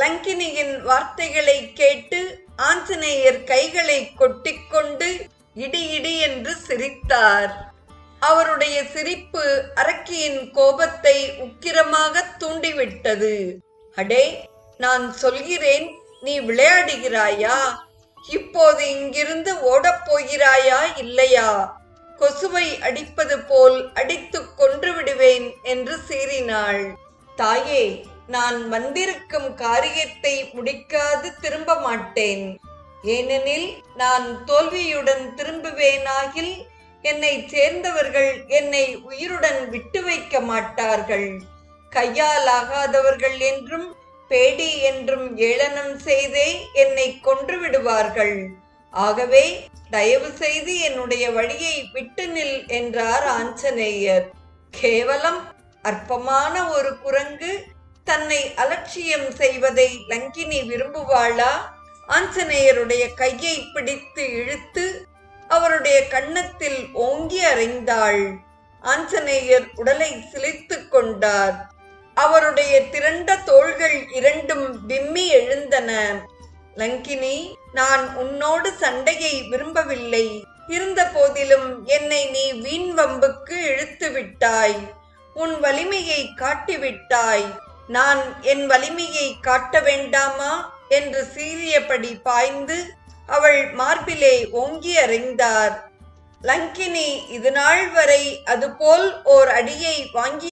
லங்கினியின் வார்த்தைகளை கேட்டு ஆஞ்சநேயர் கைகளை கொட்டிக்கொண்டு இடி இடி என்று சிரித்தார். அவருடைய சிரிப்பு அரக்கியின் கோபத்தை உக்கிரமாக தூண்டிவிட்டது. அடே நான் சொல்கிறேன் நீ விளையாடுகிறாயா? இப்போது இங்கிருந்து ஓடப் போகிறாயா இல்லையா? கொசுவை அடிப்பது போல் அடித்துக் கொன்று விடுவேன் என்று சீறினாள். தாயே நான் வந்திருக்கும் காரியத்தை முடிக்காது திரும்ப மாட்டேன் ஏனெனில் நான் தோல்வியுடன் திரும்புவேனாகில் என்னை சேர்ந்தவர்கள் என்னை உயிருடன் விட்டு வைக்க மாட்டார்கள். கையால் ஆகாதவர்கள் என்றும் பேடி என்றும் ஏளனம் செய்தே என்னை கொன்று விடுவார்கள். ஆகவே தயவு செய்து என்னுடைய வழியை விட்டு நில் என்றார் ஆஞ்சநேயர். கேவலம் அற்பமான ஒரு குரங்கு தன்னை அலட்சியம் செய்வதை லங்கினி விரும்புவாளா? ஆஞ்சநேயருடைய கையை பிடித்து இழுத்து அவருடைய கன்னத்தில் ஓங்கி அறைந்தாள். ஆஞ்சநேயர் உடலை சிலித்துக் கொண்டார். அவருடைய திரண்ட தோள்கள் இரண்டும் விம்மி எழுந்தன. லங்கினி நான் உன்னோடு சண்டையை விரும்பவில்லை. இருந்த போதிலும் என்னை நீ வீண் வம்புக்கு இழுத்து விட்டாய். உன் வலிமையை காட்டிவிட்டாய். நான் என் வலிமையை காட்ட வேண்டாமா? என்று சீரியபடி பாய்ந்து அவள் மார்பிலே ஓங்கி அறிந்தார். லங்கினி இது நாள் வரை அதுபோல் ஓர் அடியை வாங்கி